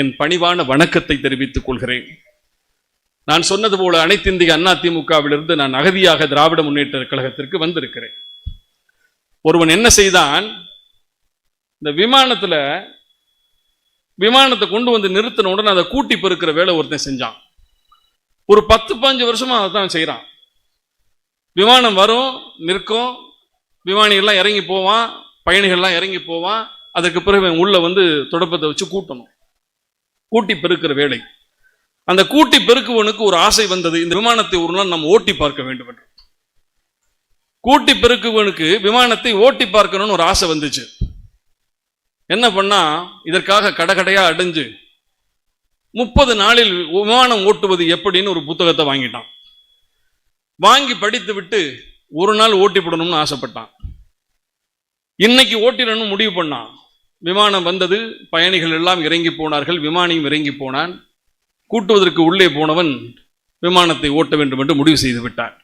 என் பணிவான வணக்கத்தை தெரிவித்துக் கொள்கிறேன். நான் சொன்னது போல அனைத்திந்திய அண்ணா திமுகவிலிருந்து நான் அகதியாக திராவிட முன்னேற்ற கழகத்திற்கு வந்திருக்கிறேன். ஒருவன் என்ன செய்தான்? இந்த விமானத்தில் விமானத்தை கொண்டு வந்து நிறுத்தின உடனே அதை கூட்டி பெருக்கிற வேலை ஒருத்தன் செஞ்சான். ஒரு பத்து பதினஞ்சு வருஷமா அதை தான் செய்கிறான் விமானம் வரும் நிற்கும் விமானிகள்லாம் இறங்கி போவான் பயணிகள்லாம் இறங்கி போவான் அதுக்கு பிறகு உள்ள வந்து தொடப்பத்தை வச்சு கூட்டணும். கூட்டி பெருக்கிற வேலை. அந்த கூட்டி பெருக்குவனுக்கு ஒரு ஆசை வந்தது. இந்த விமானத்தை ஒரு நாள் நம்ம ஓட்டி பார்க்க வேண்டும் என்று. கூட்டி பெருக்குவனுக்கு விமானத்தை ஓட்டி பார்க்கணும்னு ஒரு ஆசை வந்துச்சு. என்ன பண்ணா இதற்காக கடகடையா அடைஞ்சு முப்பது நாளில் விமானம் ஓட்டுவது எப்படின்னு ஒரு புத்தகத்தை வாங்கிட்டான். வாங்கி படித்து விட்டு ஒரு நாள் ஓட்டி போடணும்னு ஆசைப்பட்டான். இன்னைக்கு ஓட்டிடணும் முடிவு பண்ணான். விமானம் வந்தது பயணிகள் எல்லாம் இறங்கி போனார்கள் விமானியும் இறங்கி போனான். கூட்டுவதற்கு உள்ளே போனவன் விமானத்தை ஓட்ட வேண்டும் என்று முடிவு செய்து விட்டான்.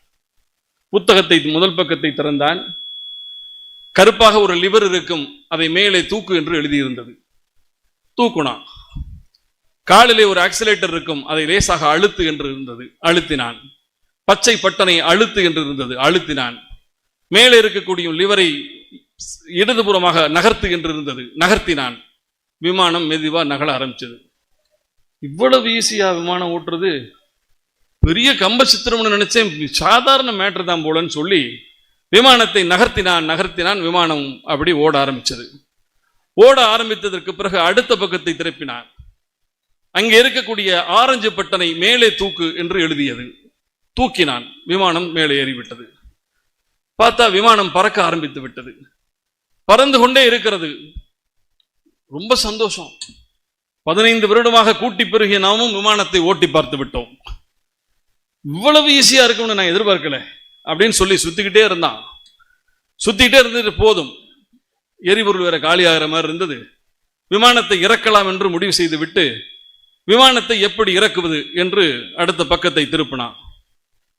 புத்தகத்தை முதல் பக்கத்தை திறந்தான். கருப்பாக ஒரு லிவர் இருக்கும் அதை மேலே தூக்கு என்று எழுதியிருந்தது. தூக்குனான் காலிலே ஒரு ஆக்சிலேட்டர் இருக்கும் அதை லேசாக அழுத்து என்று இருந்தது அழுத்தினான். பச்சை பட்டனை அழுத்து என்று இருந்தது அழுத்தினான். மேலே இருக்கக்கூடிய லிவரை இடதுபுறமாக நகர்த்து என்று இருந்தது நகர்த்தினான். விமானம் மெதுவாக நகல ஆரம்பிச்சது. இவ்வளவு ஈஸியாக விமானம் ஓட்டுறது? பெரிய கம்ப சித்திரம்னு நினைச்சேன். சாதாரண மேட்டர் தான் போலன்னு சொல்லி விமானத்தை நகர்த்தினான் நகர்த்தினான் விமானம் அப்படி ஓட ஆரம்பிச்சது. ஓட ஆரம்பித்ததற்கு பிறகு அடுத்த பக்கத்தை திருப்பினான். அங்கே இருக்கக்கூடிய ஆரஞ்சு பட்டனை மேலே தூக்கு என்று எழுதியது. தூக்கினான். விமானம் மேலே ஏறிவிட்டது. பார்த்தா விமானம் பறக்க ஆரம்பித்து விட்டது. பறந்து கொண்டே இருக்கிறது. ரொம்ப சந்தோஷம். பதினைந்து வருடமாக கூட்டி பெருகிய நாமும் விமானத்தை ஓட்டி பார்த்து விட்டோம். இவ்வளவு ஈஸியா இருக்கும்னு நான் எதிர்பார்க்கல. அப்படின்னு சொல்லி சுத்திக்கிட்டே இருந்தான். சுத்திக்கிட்டே இருந்துட்டு போதும். எரிபொருள் வேற காலி ஆகிற மாதிரி இருந்தது. விமானத்தை இறக்கலாம் என்று முடிவு செய்து விட்டு விமானத்தை எப்படி இறக்குவது என்று அடுத்த பக்கத்தை திருப்பினான்.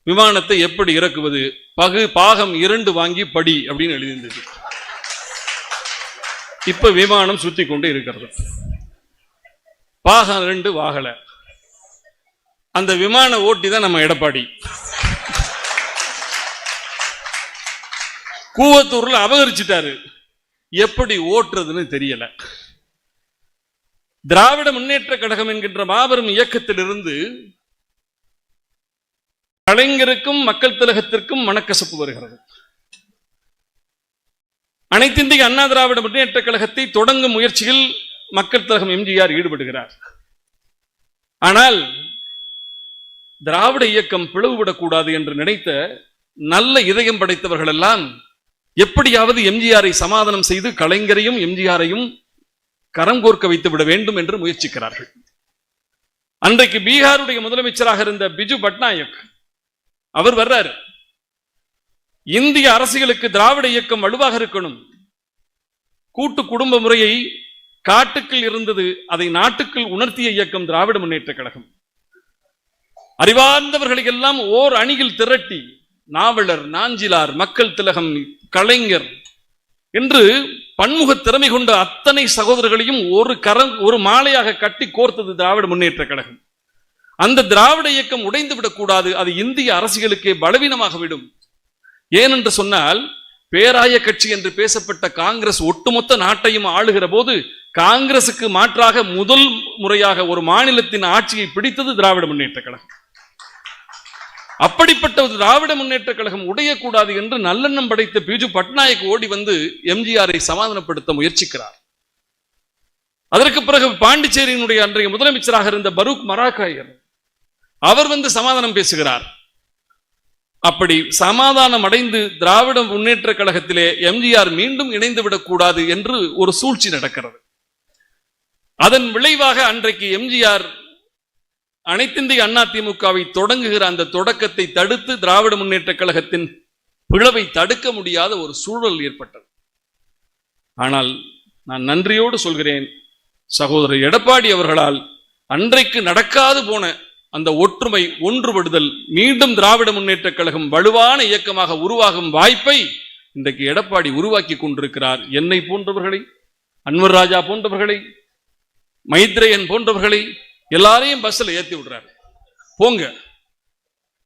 விமானத்தை எப்படி இறக்குவது? பகு பாகம் இரண்டு வாங்கி படி அப்படின்னு எழுதியிருந்தது. இப்ப விமானம் சுத்தி கொண்டு இருக்கிறது. பாகம் ரெண்டு வாகல. அந்த விமான ஓட்டி தான் நம்ம எடப்பாடி. கூவத்தூர்ல அபகரிச்சிட்டாரு. எப்படி ஓட்டுறதுன்னு தெரியல. திராவிட முன்னேற்ற கழகம் என்கின்ற மாபெரும் இயக்கத்திலிருந்து கலைஞருக்கும் மக்கள் திலகத்திற்கும் மனக்கசப்பு வருகிறது. அனைத்திந்திய அண்ணா திராவிட முன்னேற்ற கழகத்தை தொடங்கும் முயற்சியில் மக்கள் திலகம் எம்ஜிஆர் ஈடுபடுகிறார். ஆனால் திராவிட இயக்கம் பிளவுபடக்கூடாது என்று நினைத்த நல்ல இதயம் படைத்தவர்கள் எல்லாம் எப்படியாவது எம்ஜிஆரை சமாதானம் செய்து கலைஞரையும் எம்ஜிஆரையும் கரம் கோர்க்க வைத்து விட வேண்டும் என்று முயற்சிக்கிறார்கள். அன்றைக்கு பீகாருடைய முதலமைச்சராக இருந்த பிஜு பட்நாயக் அவர் வர்றாரு. இந்திய அரசியலுக்கு திராவிட இயக்கம் வலுவாக இருக்கணும். கூட்டு குடும்ப முறையை காட்டுக்குள் இருந்தது அதை நாட்டுக்குள் உணர்த்திய இயக்கம் திராவிட முன்னேற்ற கழகம். அறிவார்ந்தவர்களை எல்லாம் ஓர் அணியில் திரட்டி நாவலர் நாஞ்சிலார் மக்கள் திலகம் கலைஞர் என்று பன்முக திறமை கொண்ட அத்தனை சகோதரர்களையும் ஒரு கர ஒரு மாலையாக கட்டி கோர்த்தது திராவிட முன்னேற்ற கழகம். அந்த திராவிட இயக்கம் உடைந்து விடக்கூடாது அது இந்திய அரசியலுக்கே பலவீனமாக விடும். ஏனென்று சொன்னால் பேராய கட்சி என்று பேசப்பட்ட காங்கிரஸ் ஒட்டுமொத்த நாட்டையும் ஆளுகிற போது காங்கிரசுக்கு மாற்றாக முதல் முறையாக ஒரு மாநிலத்தின் ஆட்சியை பிடித்தது திராவிட முன்னேற்ற கழகம். அப்படிப்பட்ட ஒரு திராவிட முன்னேற்ற கழகம் உடையக்கூடாது என்று நல்லெண்ணம் படைத்த பிஜு பட்நாயக் ஓடி வந்து எம்ஜிஆரை சமாதானப்படுத்த முயற்சிக்கிறார். அதற்கு பிறகு பாண்டிச்சேரியினுடைய அன்றைய முதலமைச்சராக இருந்த பரூக் மராக்காயர் அவர் வந்து சமாதானம் பேசுகிறார். அப்படி சமாதானம் அடைந்து திராவிட முன்னேற்ற கழகத்திலே எம்ஜிஆர் மீண்டும் இணைந்து விடக்கூடாது என்று ஒரு சூழ்ச்சி நடக்கிறது. அதன் விளைவாக அன்றைக்கு எம்ஜிஆர் அனைத்திந்திய அண்ணா திமுகவை தொடங்குகிற அந்த தொடக்கத்தை தடுத்து திராவிட முன்னேற்ற கழகத்தின் பிளவை தடுக்க முடியாத ஒரு சூழல் ஏற்பட்டது. ஆனால் நான் நன்றியோடு சொல்கிறேன் சகோதரர் எடப்பாடி அவர்களால் அன்றைக்கு நடக்காது போன அந்த ஒற்றுமை ஒன்றுபடுதல் மீண்டும் திராவிட முன்னேற்ற கழகம் வலுவான இயக்கமாக உருவாகும் வாய்ப்பை இன்றைக்கு எடப்பாடி உருவாக்கி கொண்டிருக்கிறார். என்னை போன்றவர்களை அன்வர் ராஜா போன்றவர்களை மைத்ரேயன் போன்றவர்களை எல்லாரையும் பஸ்ஸில் ஏற்றி விடுறாரு. போங்க.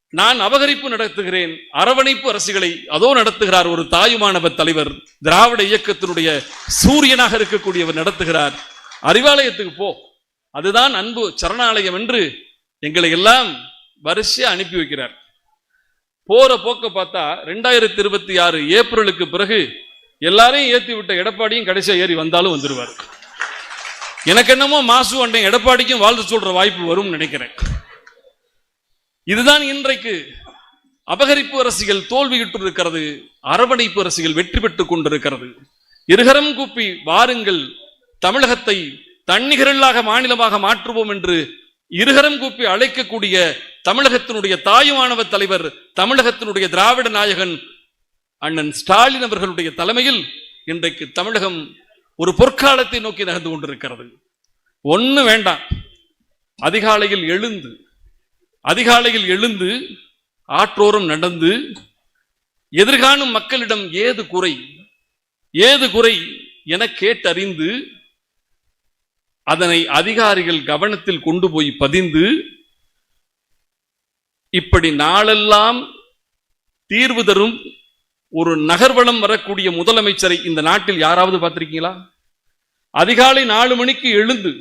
நான் அபகரிப்பு நடத்துகிறேன். அரவணைப்பு அரசுகளை அதோ நடத்துகிறார் ஒரு தாயுமானவ தலைவர். திராவிட இயக்கத்தினுடைய சூரியனாக இருக்கக்கூடியவர் நடத்துகிறார். அறிவாலயத்துக்கு போ. அதுதான் அன்பு சரணாலயம் என்று எங்களை எல்லாம் வரிசையா அனுப்பி வைக்கிறார். போற போக்க பார்த்தா ரெண்டாயிரத்தி இருபத்தி ஆறு ஏப்ரலுக்கு பிறகு எல்லாரையும் ஏத்தி விட்ட எடப்பாடியும் கடைசியா ஏறி வந்தாலும் வந்துருவார். எனக்கு என்னமோ மாசு அண்டன் எடப்பாடிக்கும் வாழ்த்து சொல்ற வாய்ப்பு வரும்னு நினைக்கிறேன். இதுதான் இன்றைக்கு அபகரிப்பு அரசியல் தோல்வியுற்று இருக்கிறது அரவணைப்பு அரசியல் வெற்றி பெற்றுக் கொண்டிருக்கிறது. இருகரம் கூப்பி வாருங்கள் தமிழகத்தை தன்னிகரல்லாக மாநிலமாக மாற்றுவோம் என்று இருகரம் கூப்பி அழைக்கக்கூடிய தமிழகத்தினுடைய தாயுமானவ தலைவர் தமிழகத்தினுடைய திராவிட நாயகன் அண்ணன் ஸ்டாலின் அவர்களுடைய தலைமையில் இன்றைக்கு தமிழகம் ஒரு பொற்காலத்தை நோக்கி நகர்ந்து கொண்டிருக்கிறது. ஒண்ணு வேண்டாம். அதிகாலையில் எழுந்து அதிகாலையில் எழுந்து ஆற்றோரம் நடந்து எதிர்காணும் மக்களிடம் ஏது குறை ஏது குறை என கேட்டறிந்து அதனை அதிகாரிகள் கவனத்தில் கொண்டு போய் பதிந்து இப்படி நாளெல்லாம் தீர்வு தரும் ஒரு நகர்வளம் வரக்கூடிய முதலமைச்சரை இந்த நாட்டில் யாராவது பார்த்திருக்கீங்களா? அதிகாலை நாலு மணிக்கு எழுந்து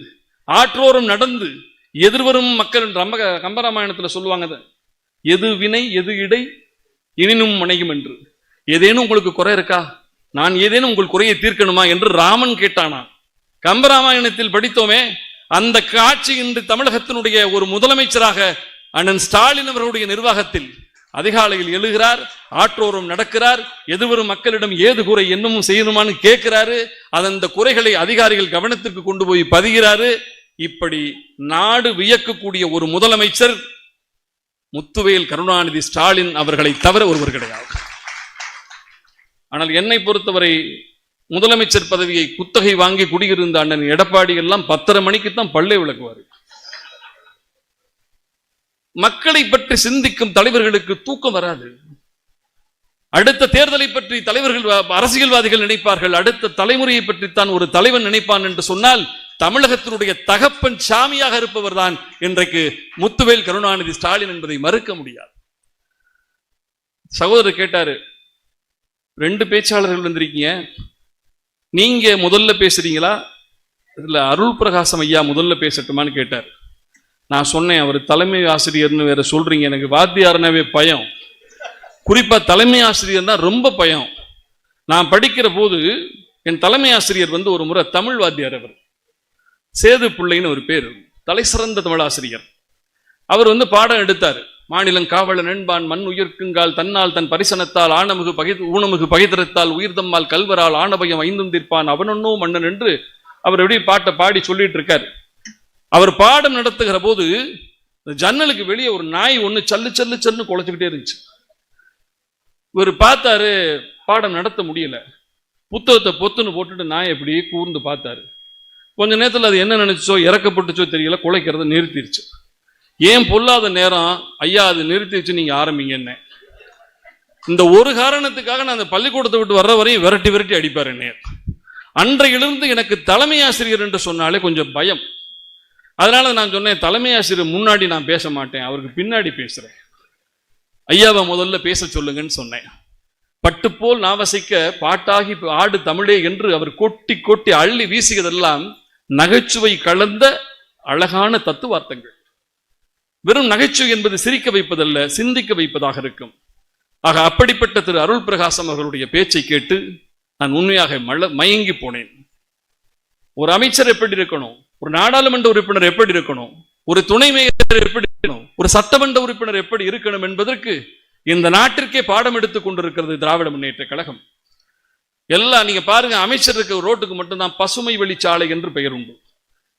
ஆற்றோரம் நடந்து எதிர்வரும் மக்கள் ரம்ப கம்பராமாயணத்துல சொல்லுவாங்க எது வினை எது இடை எனினும் முனையும் என்று. ஏதேனும் உங்களுக்கு குறை இருக்கா? நான் ஏதேனும் உங்கள் குறையை தீர்க்கணுமா என்று ராமன் கேட்டானா? கம்பராமாயணத்தில் படித்தோமே அந்த காட்சி இன்று தமிழகத்தினுடைய ஒரு முதலமைச்சராக அண்ணன் ஸ்டாலின் அவர்களுடைய நிர்வாகத்தில் அதிகாலையில் எழுகிறார் ஆற்றோரும் நடக்கிறார் எதிர்வரும் மக்களிடம் ஏது குறை என்னமும் செய்யணுமான்னு கேட்கிறாரு அது அந்த குறைகளை அதிகாரிகள் கவனத்திற்கு கொண்டு போய் பதிகிறாரு. இப்படி நாடு வியக்கக்கூடிய ஒரு முதலமைச்சர் முத்துவேல் கருணாநிதி ஸ்டாலின் அவர்களை தவிர ஒருவர் கிடையாது. ஆனால் என்னை பொறுத்தவரை முதலமைச்சர் பதவியை குத்தகை வாங்கி குடியிருந்த அண்ணன் எடப்பாடி எல்லாம் பத்தரை மணிக்கு தான் பல்லை விளக்குவார். மக்களை பற்றி சிந்திக்கும் தலைவர்களுக்கு தூக்கம் வராது. அடுத்த தேர்தலை பற்றி தலைவர்கள் அரசியல்வாதிகள் நினைப்பார்கள். அடுத்த தலைமுறையை பற்றி தான் ஒரு தலைவன் நினைப்பான் என்று சொன்னால் தமிழகத்தினுடைய தகப்பன் சாமியாக இருப்பவர் தான் இன்றைக்கு முத்துவேல் கருணாநிதி ஸ்டாலின் என்பதை மறுக்க முடியாது. சகோதரர் கேட்டாரு ரெண்டு பேச்சாளர்கள் வந்திருக்கீங்க. நீங்க முதல்ல பேசுறீங்களா? இதுல அருள் பிரகாசம் ஐயா முதல்ல பேசட்டுமான்னு கேட்டார். நான் சொன்னேன் அவர் தலைமை ஆசிரியர்னு வேற சொல்றீங்க எனக்கு வாத்தியார்னாவே பயம். குறிப்பா தலைமை ஆசிரியர் தான் ரொம்ப பயம். நான் படிக்கிற போது என் தலைமை ஆசிரியர் வந்து ஒரு முறை தமிழ் வாத்தியார் அவர். சேது பிள்ளைன்னு ஒரு பேர். தலை சிறந்த தமிழ் ஆசிரியர் அவர் வந்து பாடம் எடுத்தார். மாநிலம் காவலன் நண்பான் மண் உயிர்க்குங்கால் தன்னால் தன் பரிசனத்தால் ஆணமுகு பகை ஊனமுகு பகைதரத்தால் உயிர்தம்மால் கல்வரால் ஆணபயம் ஐந்தும் தீர்ப்பான். அவனொன்னோ மன்னன் என்று அவர் எப்படி பாட்டை பாடி சொல்லிட்டு இருக்கார் அவர் பாடம் நடத்துகிற போது ஜன்னலுக்கு வெளியே ஒரு நாய் ஒண்ணு சல்லு சல்லு சல்லுன்னு குலைச்சுக்கிட்டே இருந்துச்சு. இவர் பார்த்தாரு பாடம் நடத்த முடியல. புத்தகத்தை பொத்துன்னு போட்டுட்டு நாய் அப்படியே கூர்ந்து பார்த்தாரு. கொஞ்ச நேரத்தில் அது என்ன நினைச்சோ இறக்கப்பட்டுச்சோ தெரியல குலைக்கிறத நிறுத்திடுச்சு ஏன் பொல்லாத நேரம் ஐயா அது நிறுத்திச்சு நீங்க ஆரம்பிங்க என்ன இந்த ஒரு காரணத்துக்காக நான் அந்த பள்ளிக்கூடத்தை விட்டு வர்ற வரையும் விரட்டி விரட்டி அடிப்பார் என்ன அன்றையிலிருந்து எனக்கு தலைமை ஆசிரியர் என்று சொன்னாலே கொஞ்சம் பயம். அதனால நான் சொன்னேன் தலைமை ஆசிரியர் முன்னாடி நான் பேச மாட்டேன் அவருக்கு பின்னாடி பேசுறேன். ஐயாவை முதல்ல பேச சொல்லுங்கன்னு சொன்னேன். பட்டுப்போல் நாவசிக்க பாட்டாகி ஆடு தமிழே என்று அவர் கொட்டி கொட்டி அள்ளி வீசியதெல்லாம் நகைச்சுவை கலந்த அழகான தத்துவார்த்தங்கள். வெறும் நகைச்சுவை என்பது சிரிக்க வைப்பதல்ல சிந்திக்க வைப்பதாக இருக்கும். ஆக அப்படிப்பட்ட திரு அருள் பிரகாசம் அவர்களுடைய பேச்சை கேட்டு நான் உண்மையாக மல மயங்கி போனேன். ஒரு அமைச்சர் எப்படி இருக்கணும்? ஒரு நாடாளுமன்ற உறுப்பினர் எப்படி இருக்கணும்? ஒரு துணை மேயர் எப்படி இருக்கணும்? ஒரு சட்டமன்ற உறுப்பினர் எப்படி இருக்கணும் என்பதற்கு இந்த நாட்டிற்கே பாடம் எடுத்துக் கொண்டிருக்கிறது திராவிட முன்னேற்ற கழகம். எல்லாம் நீங்க பாருங்க அமைச்சருக்கு ரோட்டுக்கு மட்டும்தான் பசுமை வெளிச்சாலை என்று பெயர் உண்டு.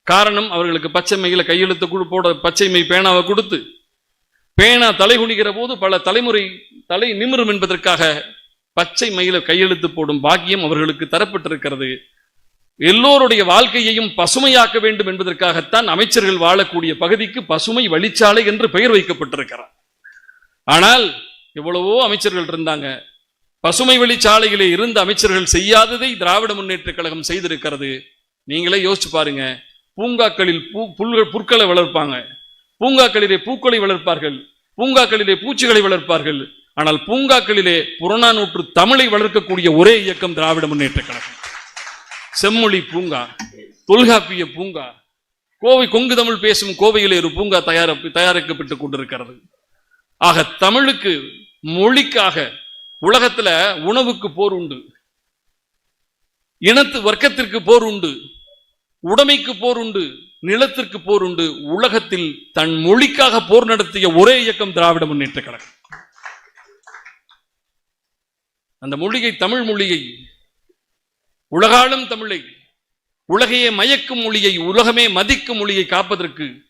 காரணம் அவர்களுக்கு பச்சை மையில கையெழுத்து குழு போட பச்சை மை பேனாவை கொடுத்து பேனா தலை குனிகிற போது பல தலைமுறை தலை நிமிரும் என்பதற்காக பச்சை மயில கையெழுத்து போடும் பாக்கியம் அவர்களுக்கு தரப்பட்டிருக்கிறது. எல்லோருடைய வாழ்க்கையையும் பசுமையாக்க வேண்டும் என்பதற்காகத்தான் அமைச்சர்கள் வாழக்கூடிய பகுதிக்கு பசுமை வழிச்சாலை என்று பெயர் வைக்கப்பட்டிருக்கிறார். ஆனால் எவ்வளவோ அமைச்சர்கள் இருந்தாங்க. பசுமை வழிச்சாலையிலே இருந்த அமைச்சர்கள் செய்யாததை திராவிட முன்னேற்ற கழகம் செய்திருக்கிறது. நீங்களே யோசிச்சு பாருங்க. பூங்காக்களில் பூ புல்கள் புற்களை வளர்ப்பாங்க. பூங்காக்களிலே பூக்களை வளர்ப்பார்கள். பூங்காக்களிலே பூச்சிகளை வளர்ப்பார்கள். ஆனால் பூங்காக்களிலே புறநானூற்று தமிழை வளர்க்கக்கூடிய ஒரே இயக்கம் திராவிட முன்னேற்ற கழகம். செம்மொழி பூங்கா தொல்காப்பிய பூங்கா. கோவை கொங்கு தமிழ் பேசும் கோவையிலே ஒரு பூங்கா தயார தயாரிக்கப்பட்டு கொண்டிருக்கிறது. ஆக தமிழுக்கு மொழிக்காக உலகத்துல உணவுக்கு போர் உண்டு. இனத்து வர்க்கத்திற்கு போர் உண்டு. உடைமைக்கு போர் உண்டு நிலத்திற்கு போர் உண்டு உலகத்தில் தன் மொழிக்காக போர் நடத்திய ஒரே இயக்கம் திராவிட முன்னேற்ற கழகம். அந்த மொழியை தமிழ் மொழியை உலகாளும் தமிழை உலகையே மயக்கும் மொழியை உலகமே மதிக்கும் மொழியை காப்பதற்கு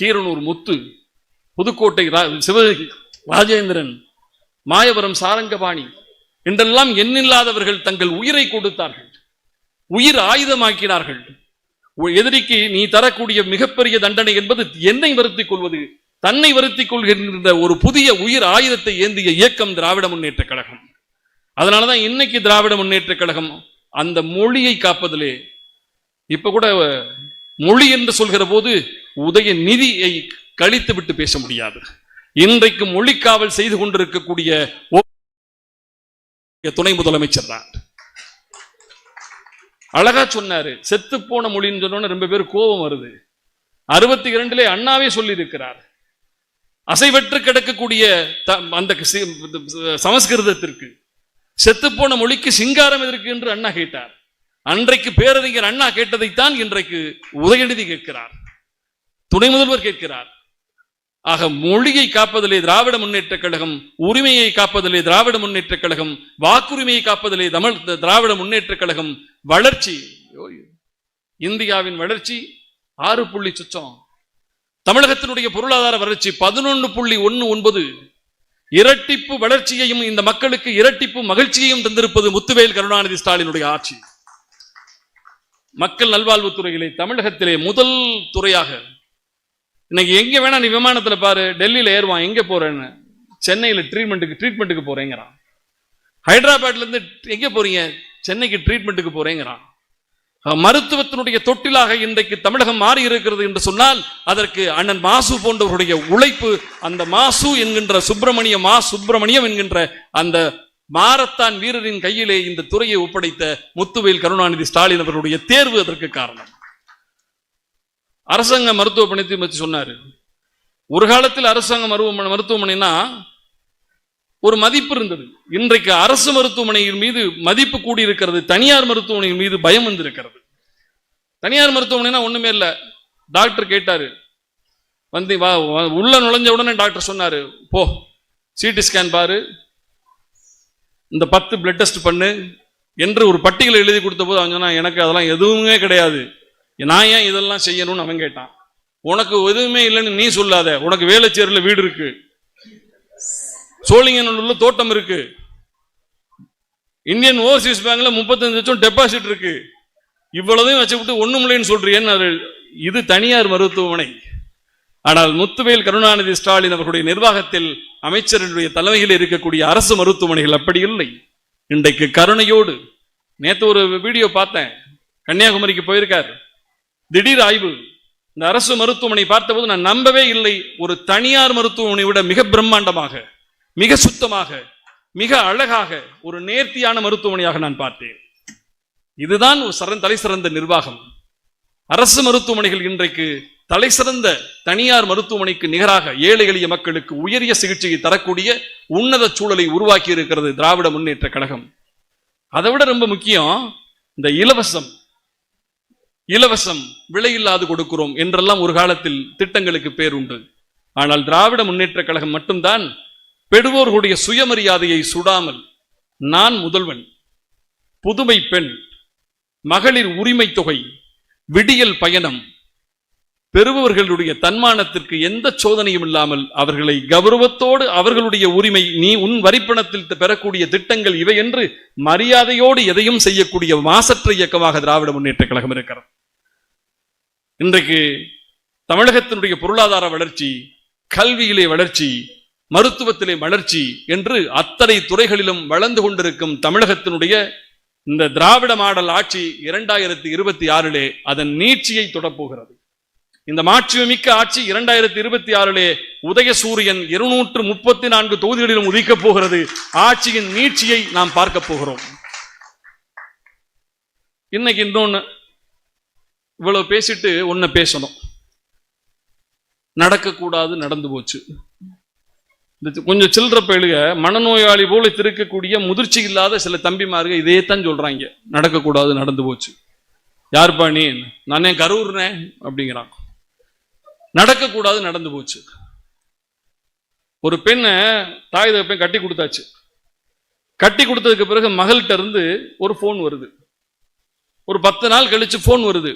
கீரனூர் முத்து புதுக்கோட்டை ரா- ராஜேந்திரன் மாயவரம் சாரங்கபாணி என்றெல்லாம் எண்ணில்லாதவர்கள் தங்கள் உயிரை கொடுத்தார்கள். உயிர் ஆயுதமாக்கினார்கள். எதிரிக்கு நீ தரக்கூடிய மிகப்பெரிய தண்டனை என்பது என்னை வருத்திக் கொள்வது. தன்னை வருத்திக் கொள்கின்ற ஒரு புதிய உயிர் ஆயுதத்தை ஏந்திய இயக்கம் திராவிட முன்னேற்ற கழகம். அதனாலதான் இன்னைக்கு திராவிட முன்னேற்ற கழகம் அந்த மொழியை காப்பதிலே இப்ப கூட மொழி என்று சொல்கிற போது உதய நிதியை கழித்து விட்டு பேச முடியாது. இன்றைக்கு மொழிக்காவல் செய்து கொண்டிருக்கக்கூடிய துணை முதலமைச்சர் தான். அழகா சொன்னாரு செத்து போன மொழின்னு சொன்னோன்னு ரொம்ப பேர் கோபம் வருது. அறுபத்தி இரண்டிலே அண்ணாவே சொல்லி இருக்கிறார் அசைவற்று கிடக்கக்கூடிய த- அந்த சமஸ்கிருதத்திற்கு செத்துப்போன மொழிக்கு சிங்காரம் எதற்கு? என்று அண்ணா கேட்டார். அன்றைக்கு பேரறிஞர் அண்ணா கேட்டதைத்தான் இன்றைக்கு உதயநிதி கேட்கிறார். துணை முதல்வர் கேட்கிறார். ஆக மொழியை காப்பதிலே திராவிட முன்னேற்ற கழகம் உரிமையை காப்பதிலே திராவிட முன்னேற்ற கழகம் வாக்குரிமையை காப்பதிலே தமிழ் திராவிட முன்னேற்ற கழகம் வளர்ச்சி. இந்தியாவின் வளர்ச்சி ஆறு புள்ளி சுச்சம் தமிழகத்தினுடைய பொருளாதார வளர்ச்சி பதினொன்று புள்ளி ஒன்னு ஒன்பது. இரட்டிப்பு வளர்ச்சியையும் இந்த மக்களுக்கு இரட்டிப்பு மகிழ்ச்சியையும் தந்திருப்பது முத்துவேல் கருணாநிதி ஸ்டாலினுடைய ஆட்சி. மக்கள் நல்வாழ்வுத்துறையிலே தமிழகத்திலே முதல் துறையாக இன்னைக்கு எங்க வேணா நீ விமானத்துல பாரு டெல்லியில ஏறுவான் எங்க போறேன்னு. சென்னையில ட்ரீட்மெண்ட்டுக்கு ட்ரீட்மெண்ட்டுக்கு போறேங்கிறான். ஹைதராபாத்ல இருந்து எங்க போறீங்க? சென்னைக்கு ட்ரீட்மெண்ட்டுக்கு போறேங்கிறான். மருத்துவத்தினுடைய தொட்டிலாக இன்றைக்கு தமிழகம் மாறி இருக்கிறது என்று சொன்னால் அதற்கு அண்ணன் மாசு போன்றவருடைய உழைப்பு அந்த மாசு என்கின்ற சுப்பிரமணிய மா சுப்பிரமணியம் என்கின்ற அந்த மாரத்தான் வீரரின் கையிலே இந்த துறையை ஒப்படைத்த முத்துவேல் கருணாநிதி ஸ்டாலின் அவர்களுடைய தேர்வு அதற்கு காரணம். அரசாங்க மருத்துவமனைத்தையும் பற்றி சொன்னார். ஒரு காலத்தில் அரசாங்க மருத்துவமனை மருத்துவமனைனா ஒரு மதிப்பு இருந்தது. இன்றைக்கு அரசு மருத்துவமனையின் மீது மதிப்பு கூடியிருக்கிறது தனியார் மருத்துவமனையின் மீது பயம் வந்திருக்கிறது. தனியார் மருத்துவமனைனா ஒன்றுமே இல்லை. டாக்டர் கேட்டார். வந்து வா வா- உள்ள நுழைஞ்ச உடனே டாக்டர் சொன்னார் போ சிடி ஸ்கேன் பாரு. இந்த பத்து பிளட் டெஸ்ட் பண்ணு. என்று ஒரு பட்டியலை எழுதி கொடுத்த போது அவன் சொன்னா எனக்கு அதெல்லாம் எதுவுமே கிடையாது. நான் ஏன் இதெல்லாம் செய்யணும்னு அவன் கேட்டான். உனக்கு எதுவுமே இல்லைன்னு நீ சொல்லாத. உனக்கு வேலைச்சேரில் வீடு இருக்கு. சோழிங்கநல்லூர்ல தோட்டம் இருக்கு. இந்தியன் ஓவர்சீஸ் பேங்க்ல முப்பத்தஞ்சு லட்சம் டெபாசிட் இருக்கு. இவ்வளவையும் வச்சுக்கிட்டு ஒண்ணும் இல்லைன்னு அது இது தனியார் மருத்துவமனை. ஆனால் முத்துவேல் கருணாநிதி ஸ்டாலின் அவர்களுடைய நிர்வாகத்தில் அமைச்சர்களுடைய தலைமையில் இருக்கக்கூடிய அரசு மருத்துவமனைகள் அப்படி இல்லை. இன்றைக்கு கருணையோடு நேத்து ஒரு வீடியோ பார்த்தேன். கன்னியாகுமரிக்கு போயிருக்காரு. திடீர் ஆய்வு. இந்த அரசு மருத்துவமனை பார்த்தபோது நான் நம்பவே இல்லை. ஒரு தனியார் மருத்துவமனை விட மிக பிரம்மாண்டமாக மிக சுத்தமாக மிக அழகாக ஒரு நேர்த்தியான மருத்துவமனையாக நான் பார்த்தேன். இதுதான் ஒரு சரண் தலை சிறந்த நிர்வாகம். அரசு மருத்துவமனைகள் இன்றைக்கு தலை சிறந்த தனியார் மருத்துவமனைக்கு நிகராக ஏழை எளிய மக்களுக்கு உயரிய சிகிச்சையை தரக்கூடிய உன்னத சூழலை உருவாக்கி இருக்கிறது திராவிட முன்னேற்ற கழகம். அதை விட ரொம்ப முக்கியம் இந்த இலவசம் இலவசம் விலையில்லாது கொடுக்கிறோம் என்றெல்லாம் ஒரு காலத்தில் திட்டங்களுக்கு பேர் உண்டு. ஆனால் திராவிட முன்னேற்ற கழகம் மட்டும்தான் பெடுவோர்களுடைய சுயமரியாதையை சுடாமல் நான் முதல்வன் புதுமை பெண் மகளிர் உரிமை தொகை விடியல் பயணம் பெறுபவர்களுடைய தன்மானத்திற்கு எந்த சோதனையும் இல்லாமல் அவர்களை கௌரவத்தோடு அவர்களுடைய உரிமை நீ உன் வரிப்பணத்தில் பெறக்கூடிய திட்டங்கள் இவை என்று மரியாதையோடு எதையும் செய்யக்கூடிய மாசற்ற இயக்கமாக திராவிட முன்னேற்ற கழகம் இருக்கிறது. இன்றைக்கு தமிழகத்தினுடைய பொருளாதார வளர்ச்சி கல்வியிலே வளர்ச்சி மருத்துவத்திலே வளர்ச்சி என்று அத்தனை துறைகளிலும் வளர்ந்து கொண்டிருக்கும் தமிழகத்தினுடைய இந்த திராவிட மாடல் ஆட்சி இரண்டாயிரத்தி இருபத்தி ஆறிலே அதன் நீட்சியை தொடப்போகிறது. இந்த மாட்சிமிக்க ஆட்சி இரண்டாயிரத்தி இருபத்தி ஆறிலே உதயசூரியன் இருநூற்று முப்பத்தி நான்கு தொகுதிகளிலும் உதிக்கப் போகிறது. ஆட்சியின் நீட்சியை நாம் பார்க்க போகிறோம். இன்னைக்கு இன்னொன்னு இவ்வளவு பேசிட்டு ஒன்ன பேசணும். நடக்கக்கூடாது நடந்து போச்சு. கொஞ்சம் சில்லற பயிலுக மனநோயாளி போல திருக்கக்கூடிய முதிர்ச்சி இல்லாத சில தம்பிமாருங்க இதே தான் சொல்றாங்க. நடக்கக்கூடாது நடந்து போச்சு. யாருப்பா நீ? நானே கரூர்னே? அப்படிங்கிறான். நடக்கக்கூடாது நடந்து போச்சு. ஒரு பெண்ணை தாய் தகப்பன் கட்டி கொடுத்தாச்சு. கட்டி கொடுத்ததுக்கு பிறகு மகள்கிட்ட இருந்து ஒரு ஃபோன் வருது. ஒரு பத்து நாள் கழிச்சு ஃபோன் வருது.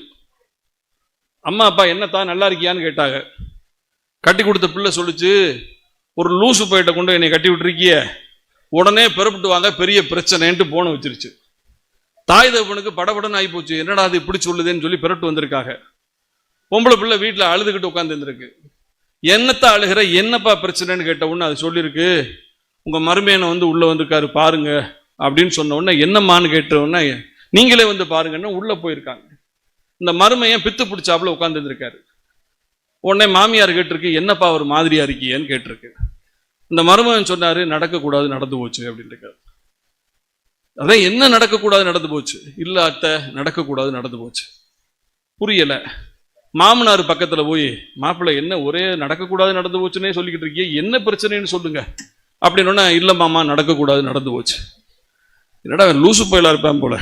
அம்மா அப்பா என்னத்தா நல்லா இருக்கியான்னு கேட்டாங்க. கட்டி கொடுத்த பிள்ளை சொல்லிச்சு ஒரு லூசு போயிட்ட கொண்டு என்னை கட்டி விட்டுருக்கிய. உடனே பிறப்பிட்டு வாங்க பெரிய பிரச்சனைன்ட்டு போன வச்சிருச்சு. தாய் தகப்பனுக்கு படபடன்னு ஆகி போச்சு. என்னடா அது இப்படி சொல்லுதேன்னு சொல்லி பிறட்டு வந்திருக்காங்க. பொம்பளை பிள்ளை வீட்டில் அழுதுகிட்டு உட்காந்துருந்துருக்கு என்னத்தை அழுகிற என்னப்பா பிரச்சனைன்னு கேட்ட உடனே அது சொல்லியிருக்கு உங்க மருமையனை வந்து உள்ளே வந்திருக்காரு பாருங்க அப்படின்னு சொன்ன உடனே என்னம்மான்னு கேட்ட உடனே நீங்களே வந்து பாருங்கன்னு உள்ளே போயிருக்காங்க. இந்த மருமையன் பித்து பிடிச்சாப்புல உட்காந்துருக்காரு உடனே மாமியார் கேட்டிருக்கு என்னப்பா ஒரு மாதிரியா இருக்கியேன்னு கேட்டிருக்கு. இந்த மருமகன் சொன்னாரு நடக்கக்கூடாது நடந்து போச்சு அப்படின்னு இருக்காரு. அதான் என்ன நடக்கக்கூடாது நடந்து போச்சு? இல்லை அத்தை நடக்கக்கூடாது நடந்து போச்சு. புரியல. மாமனார் பக்கத்தில் போய் மாப்பிள்ளை என்ன ஒரே நடக்கக்கூடாது நடந்து போச்சுன்னே சொல்லிக்கிட்டு இருக்கியே? என்ன பிரச்சனைன்னு சொல்லுங்க. அப்படின்னா இல்லை மாமா நடக்கக்கூடாது நடந்து போச்சு. என்னடா லூசு பயலா இருப்பேன் போல.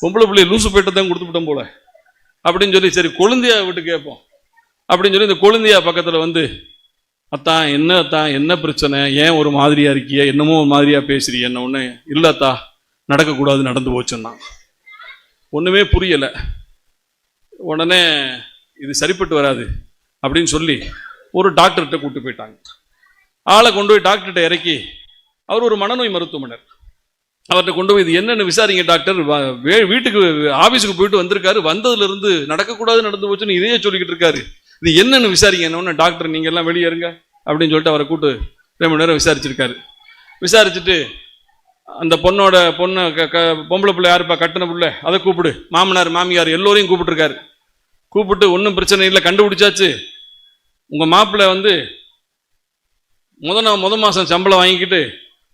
பொம்பளை பிள்ளைய லூசு போயிட்டு தான் கொடுத்துட்டோம் போல. அப்படின்னு சொல்லி சரி கொழுந்தியா விட்டு கேட்போம். அப்படின்னு சொல்லி இந்த கொழுந்தியா பக்கத்தில் வந்து அத்தான் என்ன அத்தான் என்ன பிரச்சனை? ஏன் ஒரு மாதிரியா இருக்கிய? என்னமோ ஒரு மாதிரியா பேசுறிய? என்ன ஒன்று இல்லை அத்தா நடக்கக்கூடாது நடந்து போச்சுன்னா ஒன்றுமே புரியலை. உடனே இது சரிப்பட்டு வராது அப்படின்னு சொல்லி ஒரு டாக்டர்கிட்ட கூட்டு போயிட்டாங்க. ஆளை கொண்டு போய் டாக்டர்கிட்ட இறக்கி அவர் ஒரு மனநோய் மருத்துவமனர். அவர்கிட்ட கொண்டு போய் இது என்னென்னு விசாரிங்க டாக்டர். வே- வீட்டுக்கு ஆஃபீஸுக்கு போயிட்டு வந்திருக்காரு. வந்ததுலேருந்து நடக்கக்கூடாது நடந்து போச்சுன்னு இதையே சொல்லிக்கிட்டு இருக்காரு. இது என்னென்னு விசாரிங்க. என்ன டாக்டர் நீங்கள் எல்லாம் வெளியே இருங்க அப்படின்னு சொல்லிட்டு அவரை கூட்டு ரெண்டு மணி நேரம் விசாரிச்சிருக்காரு. விசாரிச்சுட்டு அந்த பொண்ணோட பொண்ணை க- க- பொம்பளை பிள்ளை யாருப்பா கட்டின பிள்ளை? அதை கூப்பிடு. மாமனார் மாமியார் எல்லோரையும் கூப்பிட்டுருக்காரு. கூப்பிட்டு ஒன்றும் பிரச்சனை இல்லை கண்டுபிடிச்சாச்சு. உங்கள் மாப்பிள்ளை வந்து முத நாள் முத மாதம் சம்பளம் வாங்கிக்கிட்டு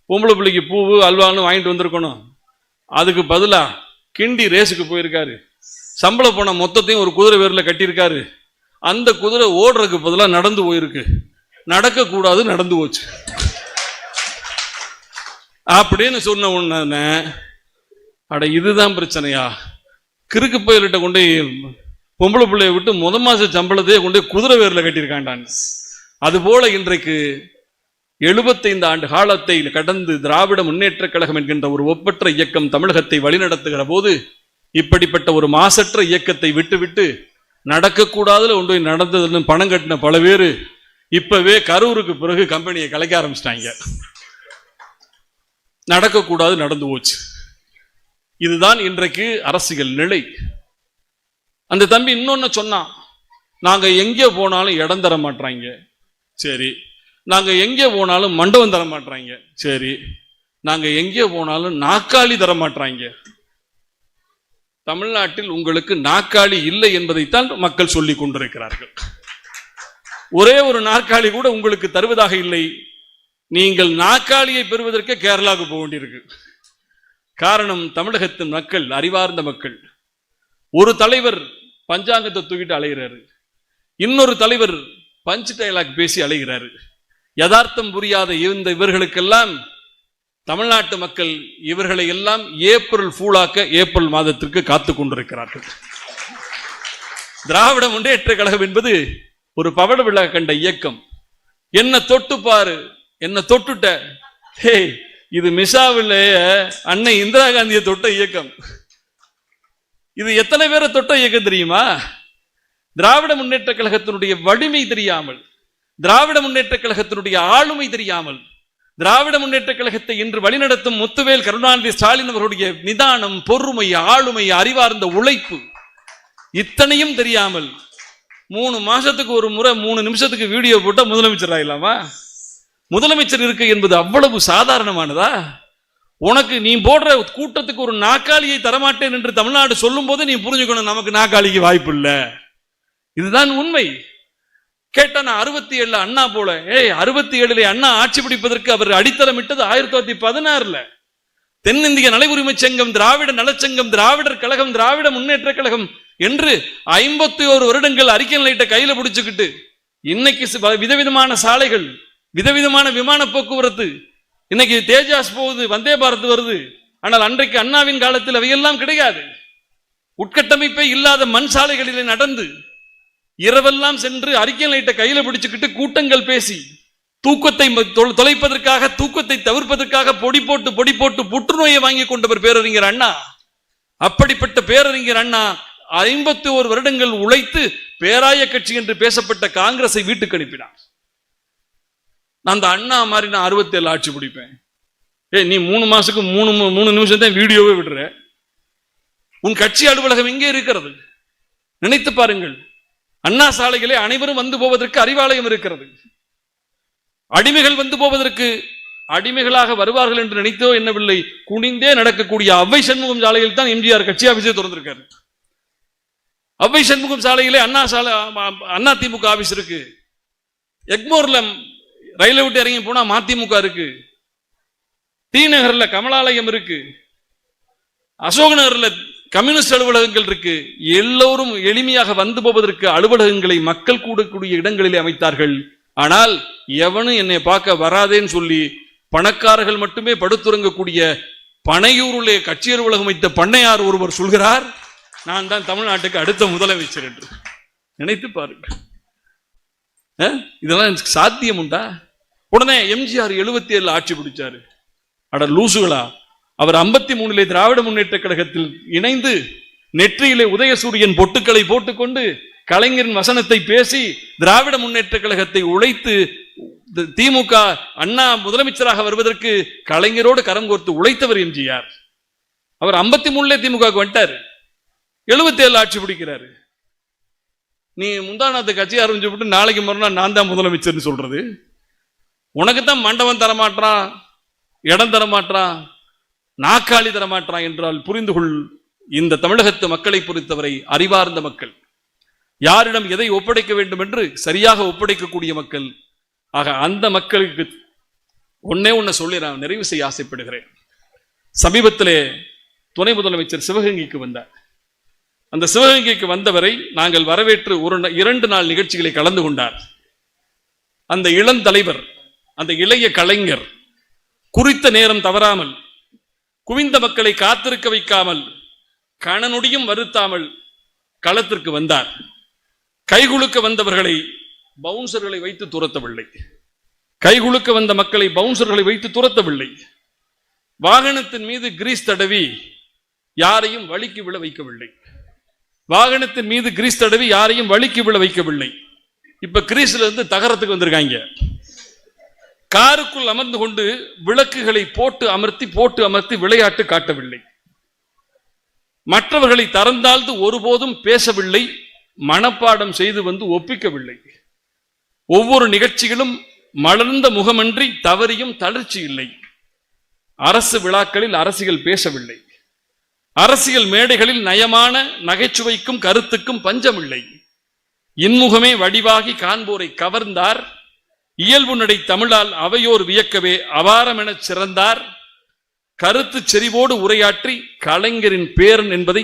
பொம்பளை பிள்ளைக்கு பூவு அல்வான்னு வாங்கிட்டு வந்திருக்கணும். அதுக்கு பதிலாக கிண்டி ரேஸுக்கு போயிருக்காரு. சம்பளம் போன மொத்தத்தையும் ஒரு குதிரை வேரில் கட்டியிருக்காரு. அந்த குதிரை ஓடுறதுக்கு பதிலாக நடந்து போயிருக்கு. நடக்கக்கூடாது நடந்து போச்சு. அப்படின்னு சொன்ன உடனே அட இதுதான் பிரச்சனையா? கிறுக்கு பயிலிட்ட கொண்டு போய் பொம்பளை பிள்ளைய விட்டு முத மாச சம்பளத்தையே கொண்டு குதிரை வேரில் கட்டியிருக்காண்டான். அதுபோல இன்றைக்கு எழுபத்தைந்து ஆண்டு காலத்தை கடந்து திராவிட முன்னேற்ற கழகம் என்கின்ற ஒரு ஒப்பற்ற இயக்கம் தமிழகத்தை வழிநடத்துகிற போது இப்படிப்பட்ட ஒரு மாசற்ற இயக்கத்தை விட்டுவிட்டு நடக்கக்கூடாதுல கொண்டு போய் நடந்ததுன்னு பணம் கட்டின பல பேர் இப்பவே கரூருக்கு பிறகு கம்பெனியை கலைக்க ஆரம்பிச்சிட்டாங்க. நடக்கக்கூடாது நடந்து போச்சு. இதுதான் இன்றைக்கு அரசியல் நிலை. அந்த தம்பி இன்னொன்னு சொன்னான் நாங்க எங்கே போனாலும் இடம் தர மாட்டாங்க சரி. நாங்க எங்கே போனாலும் மண்டபம் தர மாட்டாங்க சரி. நாங்க எங்கே போனாலும் நாக்காளி தர மாட்டாங்க தமிழ்நாட்டில் உங்களுக்கு நாக்காளி இல்லை என்பதைத்தான் மக்கள் சொல்லிக் கொண்டிருக்கிறார்கள். ஒரே ஒரு நாற்காலி கூட உங்களுக்கு தருவதாக இல்லை. நீங்கள் நாற்காலியை பெறுவதற்கு கேரளாவுக்கு போக வேண்டியிருக்கு. காரணம் தமிழகத்தின் மக்கள் அறிவார்ந்த மக்கள். ஒரு தலைவர் பஞ்சாங்கத்தை தூக்கிட்டு அலைகிறாரு இன்னொரு தலைவர் பஞ்ச் டைலாக் பேசி அலைகிறாரு யதார்த்தம் புரியாத இருந்த இவர்களுக்கெல்லாம் தமிழ்நாட்டு மக்கள் இவர்களை எல்லாம் ஏப்ரல் ஃபூலாக்க ஏப்ரல் மாதத்திற்கு காத்து கொண்டிருக்கிறார்கள். திராவிட முன்னேற்ற கழகம் என்பது ஒரு பவட விழா கண்ட இயக்கம். என்ன தொட்டு பாரு என்ன தொட்டுட்ட? ஹே இது மிசாவிலேயே அன்னை இந்திரா காந்தியை தொட்ட இயக்கம். இது எத்தனை பேரை தொட்ட இயக்கம் தெரியுமா? திராவிட முன்னேற்ற கழகத்தினுடைய வலிமை தெரியாமல் திராவிட முன்னேற்ற கழகத்தினுடைய ஆளுமை தெரியாமல் திராவிட முன்னேற்ற கழகத்தை இன்று வழிநடத்தும் முத்துவேல் கருணாநிதி ஸ்டாலின் அவருடைய நிதானம் பொறுமை ஆளுமை அறிவார்ந்த உழைப்பு இத்தனையும் தெரியாமல் மூணு மாசத்துக்கு ஒரு முறை மூணு நிமிஷத்துக்கு வீடியோ போட்டால் முதலமைச்சர் ஆகலாமா முதலமைச்சர் இருக்கு என்பது அவ்வளவு சாதாரணமானதா? உனக்கு நீ போடுற கூட்டத்துக்கு ஒரு நாக்காளியை தரமாட்டேன் என்று தமிழ்நாடு சொல்லும் போது நீ புரிஞ்சுக்கணும் நமக்கு நாக்காளிக்கு வாய்ப்பு இல்லை இதுதான் உண்மை. கேட்டா நான் அறுபத்தி ஏழுல அண்ணா போல. ஏய் அறுபத்தி ஏழுல அண்ணா ஆட்சி பிடிப்பதற்கு அவர் அடித்தளமிட்டது ஆயிரத்தி தொள்ளாயிரத்தி பதினாறுல. தென்னிந்திய நல உரிமை சங்கம் திராவிட நலச்சங்கம் திராவிடர் கழகம் திராவிட முன்னேற்ற கழகம் என்று ஐம்பத்தி ஒரு வருடங்கள் அறிக்கை லைட்டை கையில பிடிச்சுக்கிட்டு இன்னைக்கு விதவிதமான சாலைகள் விதவிதமான விமான போக்குவரத்து இன்னைக்கு தேஜாஸ் போகுது வந்தே பாரத் வருது. ஆனால் அன்றைக்கு அண்ணாவின் காலத்தில் அவையெல்லாம் கிடையாது. உட்கட்டமைப்பே இல்லாத மண் சாலைகளிலே நடந்து இரவெல்லாம் சென்று அறிக்கை லைட்டை கையில பிடிச்சுக்கிட்டு கூட்டங்கள் பேசி தூக்கத்தை தொலைப்பதற்காக தூக்கத்தை தவிர்ப்பதற்காக பொடி போட்டு பொடி போட்டு புற்றுநோயை வாங்கி கொண்டவர் பேரறிஞர் அண்ணா. அப்படிப்பட்ட பேரறிஞர் அண்ணா ஐம்பத்தி ஒரு வருடங்கள் உழைத்து பேராய கட்சி என்று பேசப்பட்ட காங்கிரஸை வீட்டுக்கு அனுப்பினார். நான் அந்த அண்ணா மாதிரி நான் அறுபத்தேழு ஆட்சி பிடிப்பேன். ஏய் நீ மூணு மாசத்துக்கு மூணு மூணு நிமிஷம் தான் வீடியோவே விடுற. உன் கட்சி அலுவலகம் எங்கே இருக்கிறது. நினைத்து பாருங்கள். அண்ணா சாலைகளே அனைவரும் வந்து போவதற்கு அறிவாலயம் இருக்கிறது. அடிமைகள் வந்து போவதற்கு அடிமைகளாக வருவார்கள் என்று நினைத்தோ என்னவில்லை. குனிந்தே நடக்கக்கூடிய அவ்வை சண்முகம் சாலையில் தான் எம்ஜிஆர் கட்சி ஆபீஸை திறந்திருக்காரு. அவ்வை சண்முகம் சாலையிலே அண்ணா சாலை அண்ணா திமுக ஆபீஸ் இருக்கு. எக்மோர்ல ரயிலை விட்டு இறங்கி போனா மதிமுக இருக்கு. டி நகர்ல கமலாலயம் இருக்கு. அசோக நகர்ல கம்யூனிஸ்ட் அலுவலகங்கள் இருக்கு. எல்லோரும் எளிமையாக வந்து போவதற்கு அலுவலகங்களை மக்கள் கூடக்கூடிய இடங்களிலே அமைத்தார்கள். ஆனால் எவனும் என்னை பார்க்க வராதேன்னு சொல்லி பணக்காரர்கள் மட்டுமே படுத்துறங்கக்கூடிய பனையூருலே கட்சி அலுவலகம் வைத்த பண்ணையார் ஒருவர் சொல்கிறார் நான் தான் தமிழ்நாட்டுக்கு அடுத்த முதலமைச்சர் என்று. நினைத்து பாருங்கள். அஹ்? இதெல்லாம் சாத்தியம் உண்டா உடனே எம்ஜிஆர் எழுபத்தி ஏழுல ஆட்சி பிடிச்சாரு. அட லூசுகளா அவர் ஐம்பத்தி மூணுல திராவிட முன்னேற்ற கழகத்தில் இணைந்து நெற்றியிலே உதயசூரியன் பொட்டுக்களை போட்டுக்கொண்டு கலைஞரின் வசனத்தை பேசி திராவிட முன்னேற்ற கழகத்தை உழைத்து திமுக அண்ணா முதலமைச்சராக வருவதற்கு கலைஞரோடு கரம் கோர்த்து உழைத்தவர் எம்ஜிஆர் அவர் ஐம்பத்தி மூணுல திமுக வந்துட்டாரு. எழுபத்தி ஏழு ஆட்சி பிடிக்கிறாரு. நீ முந்தானத்தை கட்சி ஆரம்பிச்சு விட்டு நாளைக்கு மறுநாள் நான் தான் முதலமைச்சர்னு சொல்றது. உனக்கு தான் மண்டபம் தரமாட்டான் இடம் தரமாட்டான் நாக்காளி தரமாட்டான் என்றால் புரிந்து கொள் இந்த தமிழகத்து மக்களை பொறுத்தவரை அறிவார்ந்த மக்கள். யாரிடம் எதை ஒப்படைக்க வேண்டும் என்று சரியாக ஒப்படைக்கக்கூடிய மக்கள். ஆக அந்த மக்களுக்கு ஒன்னே ஒன்ன சொல்லி நான் நிறைவு செய்ய ஆசைப்படுகிறேன். சமீபத்திலே துணை முதலமைச்சர் சிவகங்கைக்கு வந்தார். அந்த சிவகங்கைக்கு வந்தவரை நாங்கள் வரவேற்று ஒரு இரண்டு நாள் நிகழ்ச்சிகளை கலந்து கொண்டார். அந்த இளம் தலைவர் அந்த இளைய கலைஞர் குறித்த நேரம் தவறாமல் குவிந்த மக்களை காத்திருக்க வைக்காமல் கணனுடையும் வருத்தாமல் களத்திற்கு வந்தார். கைகுலுக்க வந்தவர்களை பவுன்சர்களை வைத்து துரத்தவில்லை. கைகுலுக்க வந்த மக்களை பவுன்சர்களை வைத்து துரத்தவில்லை. வாகனத்தின் மீது கிரீஸ் தடவி யாரையும் வழிக்கு விழ வைக்கவில்லை. வாகனத்தின் மீது கிரீஸ் தடவி யாரையும் வழிக்கு விழ வைக்கவில்லை. இப்ப கிரீஸ்ல இருந்து தகரத்துக்கு வந்திருக்காங்க. காருக்குள் அமர்ந்து கொண்டு விளக்குகளை போட்டு அமர்த்தி போட்டு அமர்த்தி விளையாட்டு காட்டவில்லை. மற்றவர்களை தரந்தாழ்ந்து ஒருபோதும் பேசவில்லை மனப்பாடம் செய்து வந்து ஒப்பிக்கவில்லை. ஒவ்வொரு நிகழ்ச்சிகளும் மலர்ந்த முகமன்றி தவறியும் தளர்ச்சி இல்லை. அரசு விழாக்களில் அரசியல் பேசவில்லை. அரசியல் மேடைகளில் நயமான நகைச்சுவைக்கும் கருத்துக்கும் பஞ்சமில்லை. இன்முகமே வடிவாகி காண்போரை கவர்ந்தார் இயல்பு நடை தமிழால் அவையோர் வியக்கவே அபாரமெனச் சிறந்தார். கருத்து செறிவோடு உரையாற்றி கலைஞரின் பேரன் என்பதை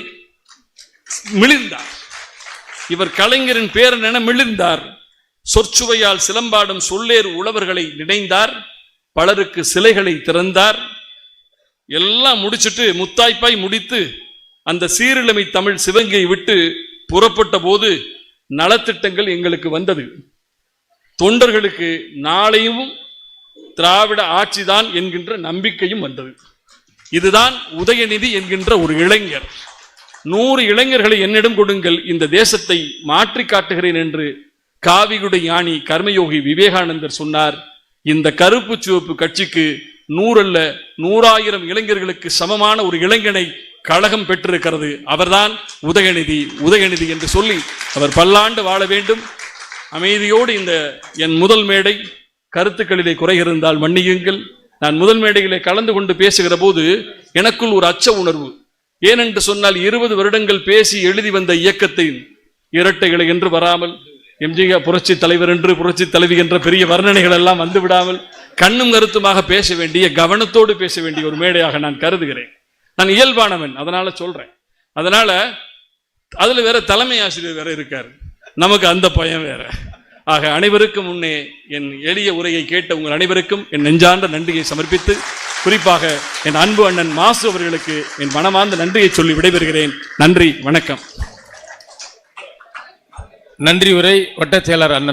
மிளிர்ந்தார். இவர் கலைஞரின் பேரன் என மிளிர்ந்தார். சொற்சுவையால் சிலம்பாடும் சொல்லேர் உழவர்களை நினைந்தார். பலருக்கு சிலைகளை திறந்தார். எல்லாம் முடிச்சிட்டு முத்தாய்ப்பாய் முடித்து அந்த சீரிழமை தமிழ் சிவங்கியை விட்டு புறப்பட்ட போது நலத்திட்டங்கள் எங்களுக்கு வந்தது. தொண்டர்களுக்கு நாளையும் திராவிட ஆட்சிதான் என்கின்ற நம்பிக்கையும் வந்தது. இதுதான் உதயநிதி என்கின்ற ஒரு இளைஞர். நூறு இளைஞர்களை என்னிடம் கொடுங்கள் இந்த தேசத்தை மாற்றி காட்டுகிறேன் என்று காவிகுடை யானி கர்மயோகி விவேகானந்தர் சொன்னார். இந்த கருப்பு சிவப்பு கட்சிக்கு நூறல்ல நூறாயிரம் இளைஞர்களுக்கு சமமான ஒரு இளைஞனை கழகம் பெற்றிருக்கிறது. அவர்தான் உதயநிதி உதயநிதி என்று சொல்லி அவர் பல்லாண்டு வாழ வேண்டும். அமைதியோடு இந்த என் முதல் மேடை கருத்துக்களிலே குறை இருந்தால் மன்னியுங்கள். நான் முதல் மேடையிலே கலந்து கொண்டு பேசுகிற போது எனக்குள் ஒரு அச்ச உணர்வு. ஏனென்று சொன்னால் இருபது வருடங்கள் பேசி எழுதி வந்த இயக்கத்தை இரட்டைகளை என்று வராமல் எம்ஜிஆர் புரட்சி தலைவர் என்று புரட்சி தலைவி என்ற பெரிய வர்ணனைகள் எல்லாம் வந்து விடாமல் கண்ணும் கருத்துமாக பேச வேண்டிய கவனத்தோடு பேச வேண்டிய ஒரு மேடையாக நான் கருதுகிறேன். நான் இயல்பானவன் அதனால சொல்றேன். அதனால அதுல வேற தலைமை ஆசிரியர் வேற இருக்காரு. நமக்கு அந்த பயம் வேற. ஆக அனைவருக்கும் முன்னே என் எளிய உரையை கேட்ட உங்கள் அனைவருக்கும் என் நெஞ்சார்ந்த நன்றியை சமர்ப்பித்து குறிப்பாக என் அன்பு அண்ணன் மாசு அவர்களுக்கு என் மனமார்ந்த நன்றியை சொல்லி விடைபெறுகிறேன். நன்றி வணக்கம். நன்றி உரை வட்டச் செயலர் அண்ணன்